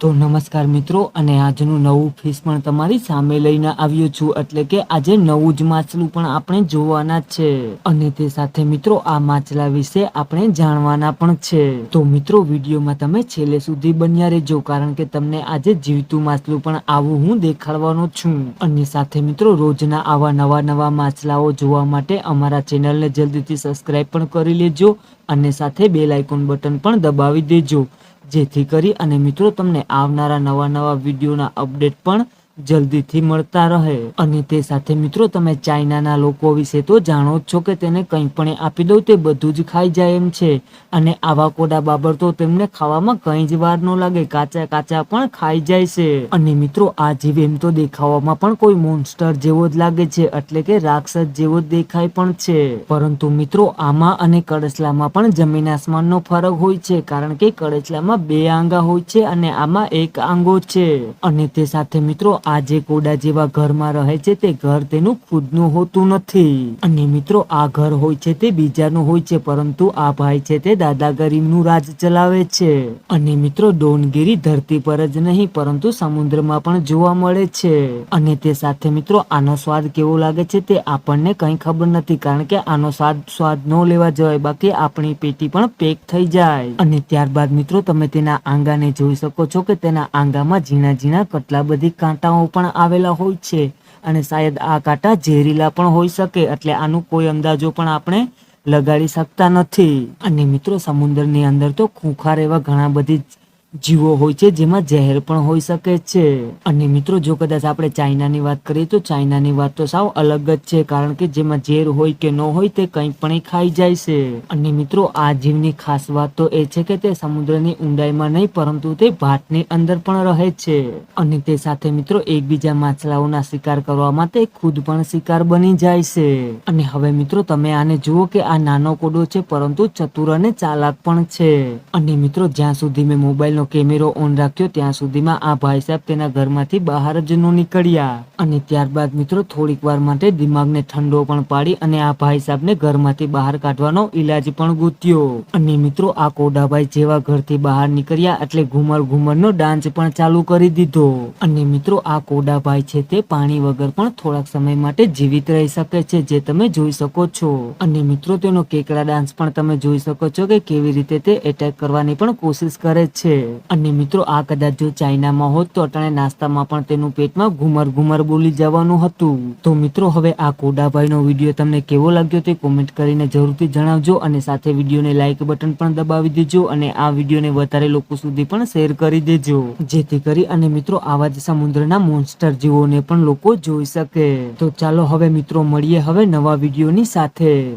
તો નમસ્કાર મિત્રો, અને આજનું નવું ફિશ પણ તમારી સામે લઈને આવ્યો છું, એટલે કે આજે નવું જ માછલું પણ આપણે જોવાના છે. અને તે સાથે મિત્રો, આ માછલા વિશે આપણે જાણવાના પણ છે. તો મિત્રો, વિડીયોમાં તમે છેલ્લે સુધી બન્યા રહેજો, કારણ કે તમને આજે જીવતું માછલું પણ આવું હું દેખાડવાનો છું. અને સાથે મિત્રો, રોજના આવા નવા નવા માછલાઓ જોવા માટે અમારા ચેનલને જલ્દીથી સબસ્ક્રાઈબ પણ કરી લેજો, અને સાથે બેલ આઇકોન બટન પણ દબાવી દેજો. જેથી કરી અને મિત્રો તમને આવનારા નવા નવા વિડીયોના અપડેટ પણ જલ્દીથી મળતા રહે. અને તે સાથે મિત્રો, તમે ચાઇનાના લોકો વિશે તો જાણો જ છો કે તેને કંઈ પણ આપી દઉં તે બધું જ ખાઈ જાય એમ છે. અને આવા કોડા બાબર તો તેમને ખાવામાં કંઈ જ વાર ન લાગે, કાચા કાચા પણ ખાઈ જાય છે. અને મિત્રો, આ જીવ એમ તો દેખાવામાં પણ કોઈ મોન્સ્ટર જેવો જ લાગે છે, એટલે કે રાક્ષસ જેવો જ દેખાય પણ છે. પરંતુ મિત્રો, આમાં અને કડસલામાં પણ જમીન આસમાનનો ફરક હોય છે, કારણ કે કડસલામાં બે આંગા હોય છે અને આમાં એક આંગો છે. અને તે સાથે મિત્રો આ જે કોડા જેવા ઘરમાં રહે છે તે ઘર તેનું ખુદનું હોતું નથી. અને મિત્રો, આ ઘર હોય છે તે બીજાનું હોય છે, પરંતુ આ ભાઈ છે તે દાદા ગરીબનું રાજ ચલાવે છે. અને મિત્રો, ડોનગીરી ધરતી પર જ નહીં, પરંતુ સમુદ્રમાં પણ જોવા મળે છે. અને તે સાથે મિત્રો, આનો સ્વાદ કેવો લાગે છે તે આપણને કંઈ ખબર નથી, કારણ કે આનો સ્વાદ સ્વાદ ન લેવા જવાય, બાકી આપણી પેટી પણ પેક થઈ જાય. અને ત્યારબાદ મિત્રો, તમે તેના આંગાને જોઈ શકો છો કે તેના આંગામાં ઝીણા ઝીણા કેટલા બધી કાંટાઓ પણ આવેલા હોય છે અને શાયદ આ કાંટા ઝેરીલા પણ હોઈ શકે, એટલે આનું કોઈ અંદાજો પણ આપણે લગાડી શકતા નથી. અને મિત્રો, સમુદ્રની અંદર તો ખૂંખાર એવા ઘણા બધી જીવો હોય છે, જેમાં ઝેર પણ હોઈ શકે છે. અને મિત્રો, જો કદાચ આપણે ચાઇનાની વાત કરીએ, તો ચાઇનાની વાત તો સાવ અલગ જ છે, કારણ કે જેમાં ઝેર હોય કે ન હોય તે કંઈ પણ ખાઈ જાય છે. અને મિત્રો, આ જીવની ખાસ વાત તો એ છે કે તે સમુદ્રની ઊંડાઈમાં નહીં, પરંતુ તે ભાતની અંદર પણ રહે છે. અને તે સાથે મિત્રો, એકબીજા માછલાઓના શિકાર કરવા માટે ખુદ પણ શિકાર બની જાય છે. અને હવે મિત્રો, તમે આને જુઓ કે આ નાનો કોડો છે, પરંતુ ચતુર અને ચાલાક પણ છે. અને મિત્રો, જ્યાં સુધી મેં મોબાઈલ નો કેમેરો ઓન રાખ્યો ત્યાં સુધીમાં આ ભાઈ સાહેબ તેના ઘરમાંથી બહાર જ ન નીકળ્યા. અને ત્યારબાદ મિત્રો થોડીક વાર માટે દિમાગને ઠંડો પણ પાડી અને આ ભાઈ સાહેબને ઘરમાંથી બહાર કાઢવાનો ઈલાજ પણ ગૂંથ્યો. અને મિત્રો આ કોડાભાઈ જેવા ઘરથી બહાર નીકળ્યા એટલે ઘુમર ઘુમરનો ડાન્સ પણ ચાલુ કરી દીધો. અને મિત્રો આ કોડાભાઈ છે તે પાણી વગર પણ થોડાક સમય માટે જીવિત રહી શકે છે જે તમે જોઈ શકો છો. અને મિત્રો તેનો કેકડા ડાન્સ પણ તમે જોઈ શકો છો કે કેવી રીતે તે એટેક કરવાની પણ કોશિશ કરે છે. અને મિત્રો, આ કદાચ જો ચાઇનામાં હોત તો અટાણે નાસ્તામાં પણ તેનું પેટમાં ઘુમર ઘુમર બોલી જવાનું હતું. તો મિત્રો, હવે આ કોડાભાઈનો વીડિયો તમને કેવો લાગ્યો તે કોમેન્ટ કરીને જરૂરથી જણાવજો અને સાથે વિડીયોને લાઇક બટન પણ દબાવી દેજો અને આ વિડીયોને વધારે લોકો સુધી પણ શેર કરી દેજો. જેથી કરી અને મિત્રો, આવા જ સમુદ્રના મોન્સ્ટર જીવોને પણ લોકો જોઈ શકે. તો ચાલો હવે મિત્રો, મળીએ હવે નવા વિડીયોની સાથે.